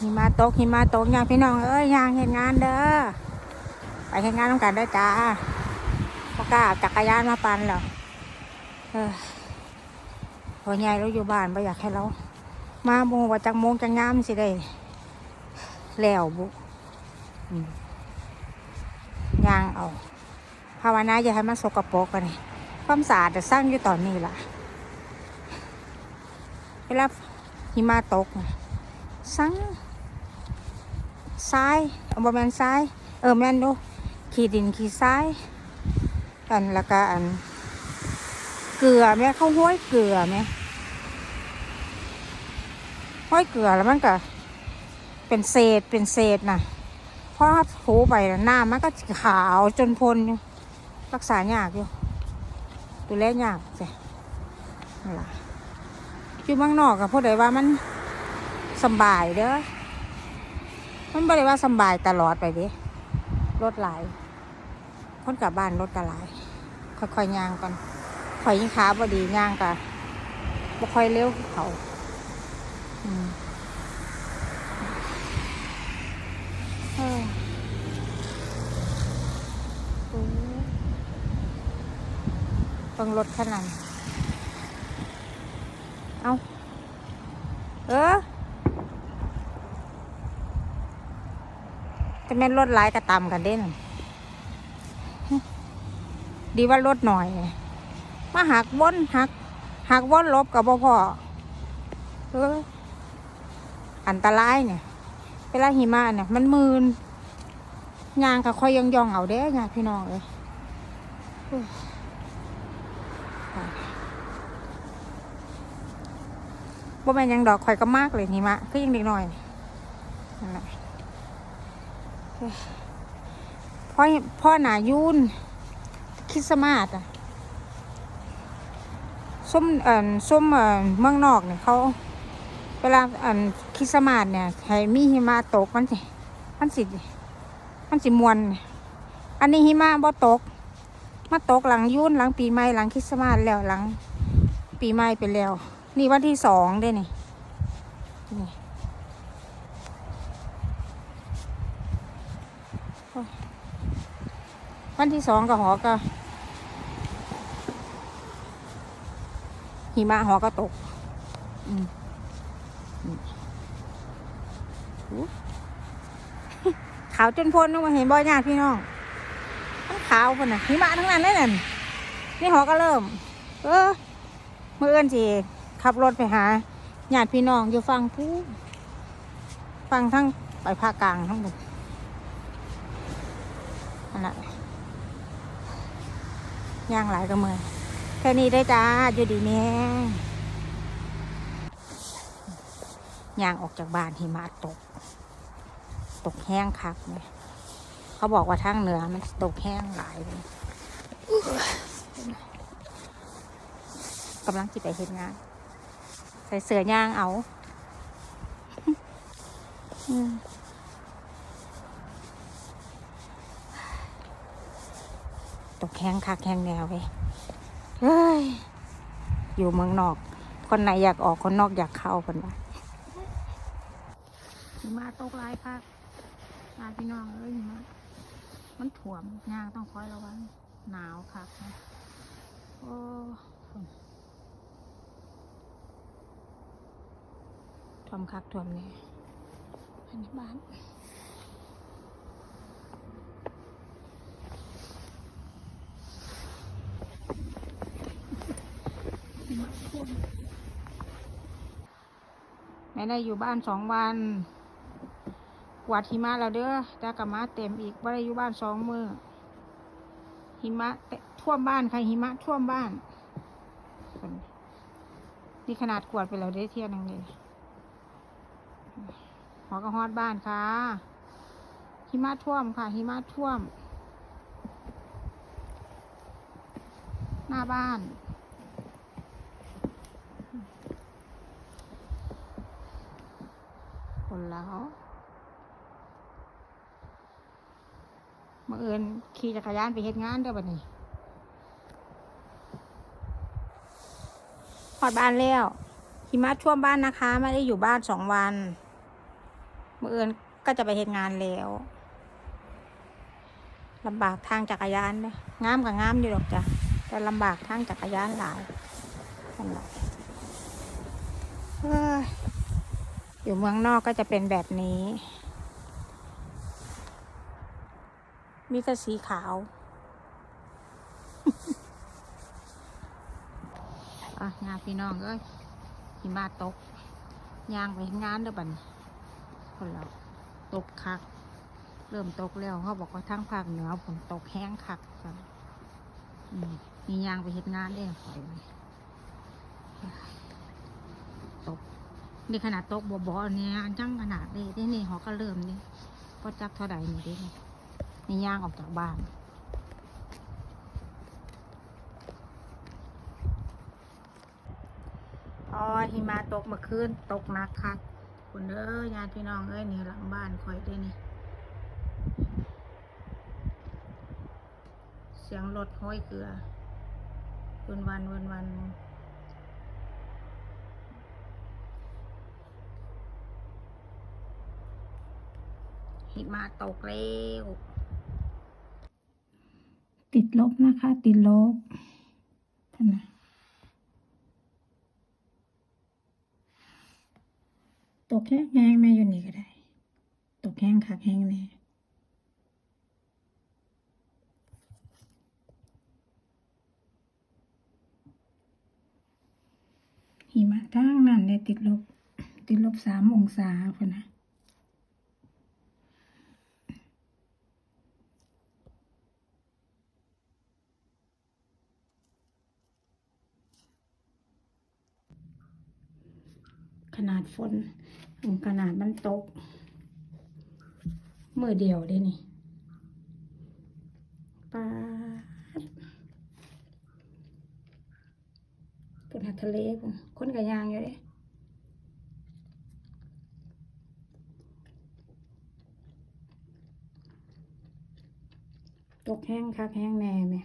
หิมะตกหิมะตกยางพี่น้องเอ้ยยางเห็นงานเด้อไปเห็นงานต้องกันได้จ้าปกล้าเอาจักรยานมาปั่นเหรอเออพอใหญ่เราอยู่บ้านไม่อยากให้เรา มาโมงว่าจังโมงจังงามสิได้แล้วบุยางเอาภาวนาอย่าให้มันสกปรกกันความสะอาดจะสร้างอยู่ตอนนี้ล่ะเวลาหิมะตกนะ สังทรายเอาบแมนทราย เออแมนดูขีดินขี้ทรายอันล้วก็อัน เกลือแม่เขาห้อยเกลือแม่ห้อยเกลือแล้วมันก็เป็นเศษเป็นเศษนะเพราะถูไปนะหน้ามันก็ขาวจนพลอยู่รักษายากอยู่ดูแลยากจ้ะนั่นล่ะอยู่เมืองนอกกับพวกใดว่ามัน สบายเด้อ มันบ่ได้ว่าสบายตลอดไปด้รถหลาย คนกลับบ้านรถก็หลาย ค่อยๆย่างก่อนข่อยยิ่งขาบ่ดีย่างกะบ่ค่อยเร็วเขาอืมเออโอ้ต้องรถขนาดเอาเออ จะแม่นรถหลายกระตำกันเด่นดีว่ารถหน่อย มาหักวนหักหักวนลบกับบ่อเอออันตรายเนี่ยเวลาหิมะเนี่ย มันมืนยางก็ค่อยยองยองเอาเด้อยางพี่น้องเลยเฮ้ยบ่แม่นยังดอกข่อยก็มากเลยหิมะ คือยังเด็กน้อยนั่นแหละ พ่อพ่อหนายุนคริดสต์มาสอะส้มเอ่อส้มเอ่อเมืองนอกเนี่ยเขาเวลาอันคริดสต์มาสเนี่ยให้มีหิมะตกมันสิมันสิมันสิมวน อันนี้หิมะบ่ตก มาตกหลังยุนหลังปีใหม่หลังคริสต์มาสแล้วหลัง ปีใหม่ไปแล้ว นี่วันที่สองเด้นี่นี่ วันที่สองก็หอก็หิมะหอก็ตก อืมขาวจนพ้นนึกว่าเห็นบ่อยญาติพี่น้องมันขาวคนน่ะหิมะทั้งนั้นเลยนั่นนี่หอก็เริ่ม เออเมื่อเอื้อนสิขับรถไปหาญาติพี่น้องอยู่ฟังผู้ฟังทั้งไปภาคกลางทั้งหมดอันนั้น ย่างหลายก็เมือแค่นี้ได้จ้าอยู่ดีแม่ย่างออกจากบ้านหิมะตก ตกแห้งคักเนี่ยเขาบอกว่าทางเหนือมันตกแห้งหลายเลยกำลังจิไปเห็นงาน ใส่เสื้อย่างเอา อืม ตกแข้งคักแข้งแนวเว้ยเฮ้ย อยู่เมืองนอก คนไหนอยากออกคนนอกอยากเข้าคนว่าหิมาตกหลายคักมาพี่น้องเอ้ยหิมามันถ่วมยางต้องคอยระวังหนาวคักนะโอ้ถ่วมคักถ่วมเนี่ยอันนี้บ้าน ไม่ได้อยู่บ้านสองวันกวาดหิมะแล้วเด้อแต่กลับมาเต็มอีกไ่ได้อยู่บ้านสองมือหิมะเตะท่วมบ้านใครหิมะท่วมบ้าน นี่ขนาดกวาดไปแล้วได้เที่ยหนึงเลยหอกระฮอดบ้านค่ะ หิมะท่วมค่ะ หิมะท่วม หน้าบ้าน คนแล้วมาเอินขี่จักรยานไปเฮ็ดงานเด้อบัดนี้พอดบ้านแล้วหิมะท่วมบ้านนะคะ ไม่ได้อยู่บ้านสองวันมื่อเอินก็จะไปเห็นงานแล้วลำบากทางจักรยานเนี่ยงามกับงามอยู่หรอกจ้ะแต่ลำบากทางจักรยานหลายนั่นแหละเอ้ย อยู่เมืองนอกก็จะเป็นแบบนี้ มีแต่สีขาวอะงานพี่น้องเอ้ยหิมะตกยางไปเฮ็ดงานเด้อบันคนเราตกคัก เริ่มตกแล้วเขาบอกว่าทั้งภาคเหนือฝนตกแห้งคักจ้ะอืมมียางไปเฮ็ดงานได้ปล่อยไว้ตก นี่ขนาดโตกบ่ๆเนี่ยอันจังขนาดนี้นี่เขาก็เริ่มนี่ก็จักเท่าใดนี่ด้นี่นี่ย่างออกจากบ้านอ๋อหิมะตกเมื่อคืนตกหนักคักคุณเด้อญาติพี่น้องเอ้ยนี่หลังบ้านคอยได้นี่เสียงรถห้อยเกลือวันวันวันวัน หิมะตกแล้วติดลบนะคะ ติดลบท่านนะตกแห้งแห้งแม่อยู่นี่ก็ได้ ตกแห้งคักแห้งแน่หิมะทางนั้นเนี่ยติดลบ ติดลบสามองศาคนนะ ขนาดฝนขนาดมันตกมือเดียวได้นี่ปาดเป็นหาดทะเลพุ่นคนกับยางอยู่เด้ตกแห้งคักแห้งแน่แม่